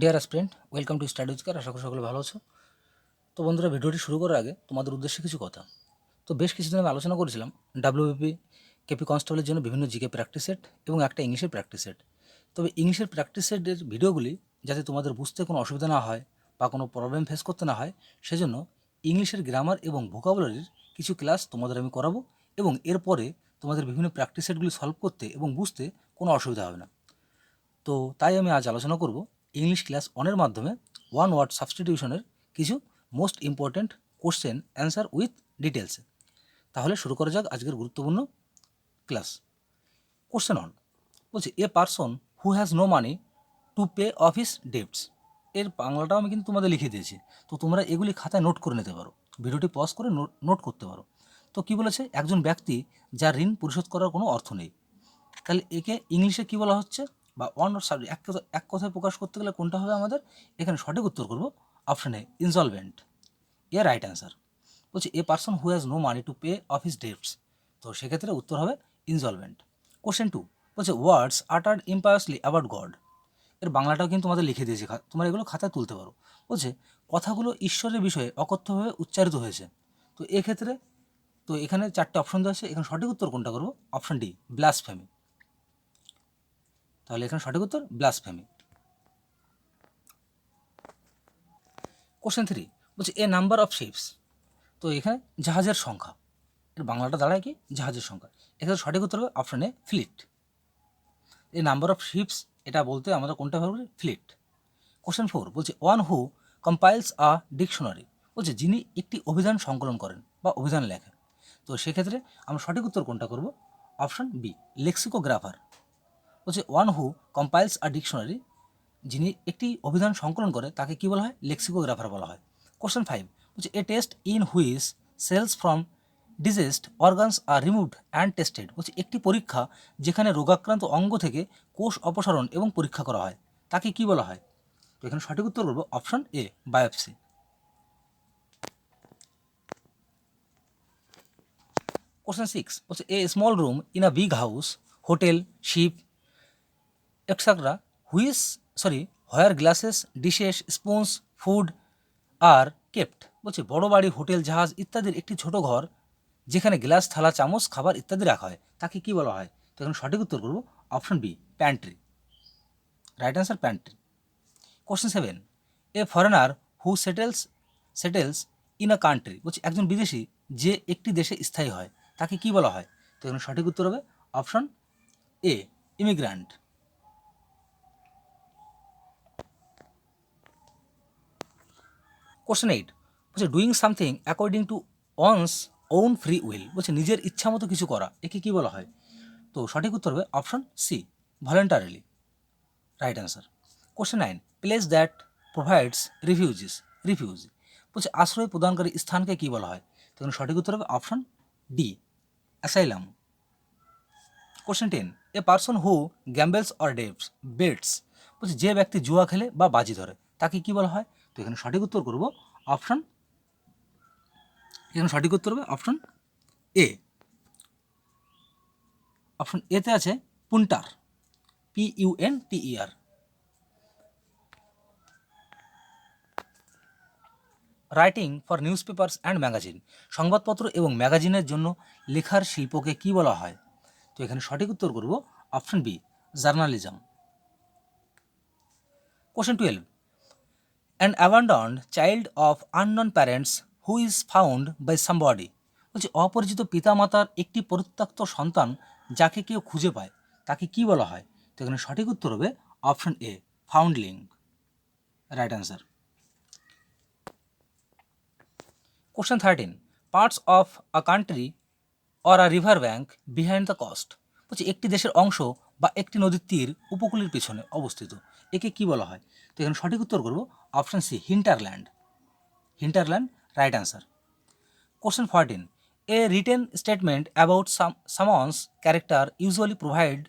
Dear aspirant welcome to study উইজকার আশা করি সকলে ভালো আছো। তো বন্ধুরা, ভিডিওটি শুরু করার আগে তোমাদের উদ্দেশ্যে কিছু কথা। তো বেশ কিছুদিন আমি আলোচনা করেছিলাম ডাব্লিউবিপি কেপি কনস্টেবলের জন্য বিভিন্ন জিকে প্র্যাকটিস সেট এবং একটা ইংলিশের প্র্যাকটিস সেট তবে ইংলিশের প্র্যাকটিস সেটের ভিডিওগুলি যাতে তোমাদের বুঝতে কোনো অসুবিধা না হয় বা কোনো প্রবলেম ফেস করতে না হয়, সেজন্য ইংলিশের গ্রামার এবং ভোকাবুলারির কিছু ক্লাস তোমাদের আমি করাবো এবং এরপরে তোমাদের বিভিন্ন প্র্যাকটিস সেটগুলি সলভ করতে এবং বুঝতে কোনো অসুবিধা হবে না। তো তাই আমি আজ আলোচনা করব ইংলিশ ক্লাস ওয়ানের মাধ্যমে ওয়ান ওয়ার্ড সাবস্টিটিউশনের কিছু most important question answer with ডিটেলসে তাহলে শুরু করা যাক আজকের গুরুত্বপূর্ণ ক্লাস কোশ্চেন অন বলছে a person who has no money to pay off his debts এর বাংলাটাও আমি কিন্তু তোমাদের লিখে দিয়েছি। তো তোমরা এগুলি খাতায় নোট করে নিতে পারো। ভিডিওটি পজ করে নোট করতে পারো। তো কি বলেছে? একজন ব্যক্তি যার ঋণ পরিশোধ করার কোনো অর্থ নেই। তাহলে একে ইংলিশে কি বলা হচ্ছে? বা অর সাবজেক্ট এক এক কথায় প্রকাশ করতে গেলে কোনটা হবে আমাদের? এখানে সঠিক উত্তর করব। Option insolvent A right answer বলছে a person who has no money to pay off his debts তো সেক্ষেত্রে উত্তর হবে ইনসলভেন্ট কোশ্চেন টু বলছে words uttered impiously about God এর বাংলাটাও কিন্তু তোমাদের লিখে দিয়েছি তোমরা এগুলো খাতায় তুলতে পারো। বলছে, কথাগুলো ঈশ্বরের বিষয়ে অকথ্যভাবে উচ্চারিত হয়েছে। তো এক্ষেত্রে, তো এখানে চারটে অপশন দেওয়া আছে, এখানে সঠিক উত্তর কোনটা করব? অপশন ডি ব্লাসফেমি তাহলে এখানে সঠিক উত্তর ব্লাস ব্লাসফেমি কোশ্চেন থ্রি বলছে এ নাম্বার অফ শিপস তো এখানে জাহাজের সংখ্যা, এর বাংলাটা দাঁড়ায় কি? জাহাজের সংখ্যা। এখানে সঠিক উত্তর হবে option fleet a number of ships এটা বলতে আমরা কোনটা ভাবি ফ্লিট কোশ্চেন ফোর বলছে one who compiles a dictionary বলছে যিনি একটি অভিধান সংকলন করেন বা অভিধান লেখেন। তো সেক্ষেত্রে আমরা সঠিক উত্তর কোনটা করব? অপশন বি লেক্সিকোগ্রাফার বলছে one who compiles a dictionary যিনি একটি অভিধান সংকলন করে, তাকে কী বলা হয়? লেক্সিকোগ্রাফার বলা হয়। কোশ্চেন ফাইভ বলছে a test in which cells from diseased organs are removed and tested বলছে একটি পরীক্ষা যেখানে রোগাক্রান্ত অঙ্গ থেকে কোষ অপসারণ এবং পরীক্ষা করা হয়। তাকে কি বলা হয়? তো এখানে সঠিক উত্তর করব option A biopsy question six বলছে a small room in a big house hotel ship etcetera which sorry where glasses dishes spoons food are kept বলছে, বড় বাড়ি, হোটেল, জাহাজ ইত্যাদির একটি ছোট ঘর, যেখানে গ্লাস, থালা, চামচ, খাবার ইত্যাদি রাখা হয়। তাকে কি বলা হয়? তো এখন সঠিক উত্তর করব option B pantry right answer pantry question seven a foreigner who settles settles in a country বলছে, একজন বিদেশি যে একটি দেশে স্থায়ী হয়, তাকে কি বলা হয়? তো এখানে সঠিক উত্তর হবে option A immigrant question eight বলছে doing something according to one's own free will বলছে, নিজের ইচ্ছা মতো কিছু করা, একে কী বলা হয়? তো সঠিক উত্তর হবে option C voluntarily right answer question nine place that provides refugees refuge বলছে, আশ্রয় প্রদানকারী স্থানকে কী বলা হয়? তো এখানে সঠিক উত্তর হবে option D asylum question ten a person who gambles or ডেভস bets বলছে, যে ব্যক্তি জুয়া খেলে বা বাজি ধরে, তাকে কি বলা হয়? তো এখানে সঠিক উত্তর করব অপশন এখানে সঠিক উত্তর হবে অপশন এ অপশন এতে আছে punter P U N T E R writing for news papers and magazine সংবাদপত্র এবং ম্যাগাজিনের জন্য লেখার শিল্পকে কি বলা হয়? তো এখানে সঠিক উত্তর করব option B journalism question twelve an abandoned child of unknown parents who is found by somebody বলছে, অপরিচিত পিতামাতার একটি পরিত্যক্ত সন্তান যাকে কেউ খুঁজে পায়, তাকে কি বলা হয়? তো এখানে সঠিক উত্তর হবে option A foundling right answer question thirteen parts of a country or a river bank behind the coast বলছে, একটি দেশের অংশ বা একটি নদীর তীর উপকূলের পিছনে অবস্থিত। একে কি বলা হয়? তো এখানে সঠিক উত্তর করব option C hinterland hinterland right answer question fourteen a written statement about some someone's character usually provide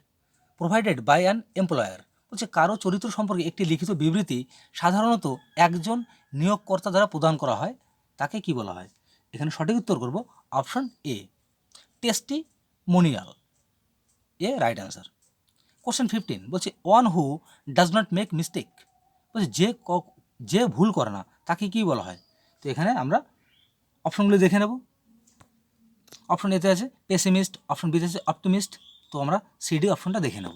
provided by an employer বলছে, কারও চরিত্র সম্পর্কে একটি লিখিত বিবৃতি সাধারণত একজন নিয়োগকর্তা দ্বারা প্রদান করা হয়, তাকে কি বলা হয়? এখানে সঠিক উত্তর করব option A testimonial a right answer question fifteen বলছে one who does not make mistake বলছে, যে যে ভুল করে না, তাকে কী বলা হয়? তো এখানে আমরা অপশনগুলো দেখে নেব। অপশন এতে আছে পেসিমিস্ট অপশন বিতে আছে অপটিমিস্ট তো আমরা সিডি অপশনটা দেখে নেব।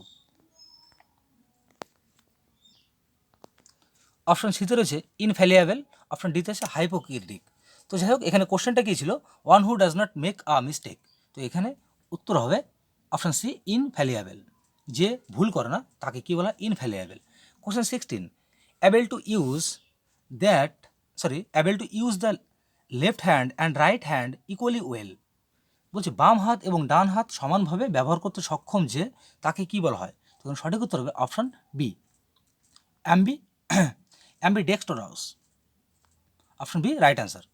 অপশন সিতে রয়েছে ইনফ্যালিয়াবেল অপশন ডিতে আছে হাইপোক্রিটিক তো যাই হোক, এখানে কোশ্চেনটা কী ছিল? One who does not make a mistake তো এখানে উত্তর হবে অপশন সি ইনফ্যালিয়াবেল যে ভুল করে না, তাকে কী বলা? Infallible question sixteen able to use that sorry able to use the left hand and right hand equally well বলছে, বাম হাত এবং ডান হাত সমানভাবে ব্যবহার করতে সক্ষম যে, তাকে কী বলা হয়? তখন সঠিক উত্তর হবে option B ambi ambidextrous option B right answer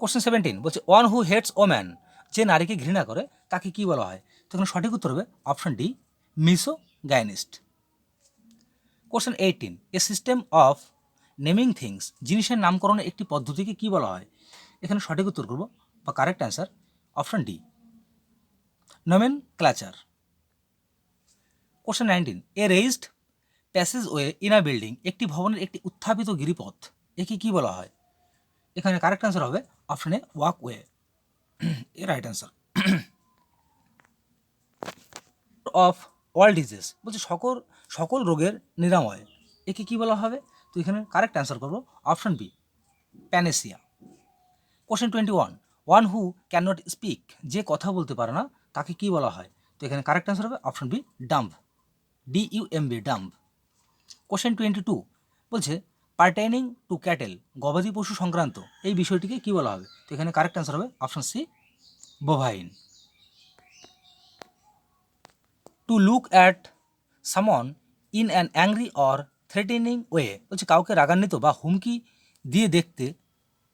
question seventeen বলছে ওয়ান হু হেটস ওম্যান যে নারীকে ঘৃণা করে, তাকে কী বলা হয়? তখন সঠিক উত্তর হবে option D misogynist question eighteen a system of naming things জিনিসের নামকরণের একটি পদ্ধতিকে কী বলা হয়? এখানে সঠিক উত্তর করব বা correct answer option D nomenclature question nineteen a raised passage way in a building একটি ভবনের একটি উত্থাপিত গিরিপথ, একে কী বলা হয়? এখানে কারেক্ট অ্যান্সার হবে অপশনে walkway A right answer of all disease বলছে সকল সকল রোগের নিরাময়। একে কী বলা হবে? তো এখানে কারেক্ট অ্যান্সার করব। Option B panacea question twenty one one who can not speak যে কথা বলতে পারে না, তাকে কী বলা হয়? তো এখানে কারেক্ট অ্যান্সার হবে option B dumb D U M B dumb question twenty two বলছে পার্টেনিং টু ক্যাটেল গবাদি পশু সংক্রান্ত, এই বিষয়টিকে কী বলা হবে? তো এখানে কারেক্ট অ্যান্সার হবে option C bovine to look at someone in an angry or threatening way বলছে কাউকে রাগান্বিত বা হুমকি দিয়ে দেখতে,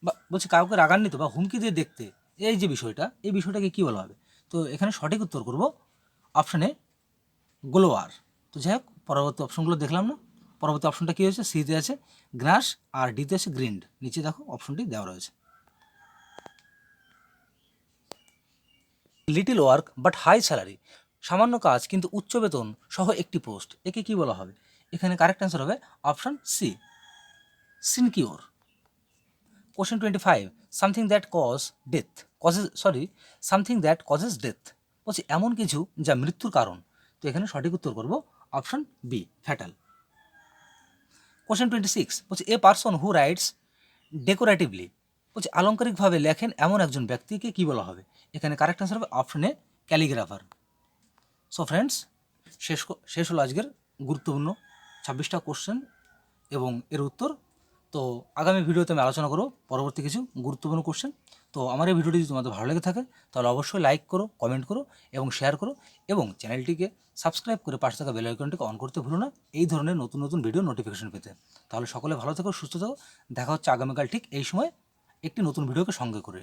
বা বলছে কাউকে রাগান্বিত বা হুমকি দিয়ে দেখতে, এই যে বিষয়টা, এই বিষয়টাকে কী বলা হবে? তো এখানে সঠিক উত্তর করব অপশানে গ্লোয়ার। তো যাই হোক, পরবর্তী অপশনগুলো দেখলাম না পরবর্তী অপশনটা কী হয়েছে? সিতে আছে গ্রাস আর ডিতে আছে গ্রিন্ড নিচে দেখো অপশনটি দেওয়া রয়েছে। Little work but high salary সামান্য কাজ, কিন্তু উচ্চ বেতন সহ একটি পোস্ট একে কি বলা হবে? এখানে কারেক্ট অ্যান্সার হবে option C সিনকিওর question twenty five something that cause death causes sorry something that causes death বলছি, এমন কিছু যা মৃত্যুর কারণ। তো এখানে সঠিক উত্তর করব option B fatal question twenty six বলছে এ পার্সন হু রাইটস ডেকোরেটিভলি বলছে আলঙ্কারিকভাবে লেখেন এমন একজন ব্যক্তিকে কী বলা হবে? এখানে কারেক্ট আনসার হবে অপশনে ক্যালিগ্রাফার সো ফ্রেন্ডস শেষ শেষ হলো আজকের গুরুত্বপূর্ণ ছাব্বিশটা কোশ্চেন এবং এর উত্তর। তো আগামী ভিডিওতে আমি আলোচনা করব। পরবর্তী কিছু গুরুত্বপূর্ণ কোশ্চেন তো আমার এই ভিডিওটি যদি তোমাদের ভালো লেগে থাকে, তাহলে অবশ্যই লাইক করো কমেন্ট করো এবং শেয়ার করো এবং চ্যানেলটিকে সাবস্ক্রাইব করে পাশে থাকা বেলাইকনটিকে অন করতে ভুলো না এই ধরনের নতুন নতুন ভিডিও নোটিফিকেশন পেতে। তাহলে সকলে ভালো থাকো, সুস্থ থাকো। দেখা হচ্ছে আগামীকাল ঠিক এই সময় একটি নতুন ভিডিওকে সঙ্গে করে।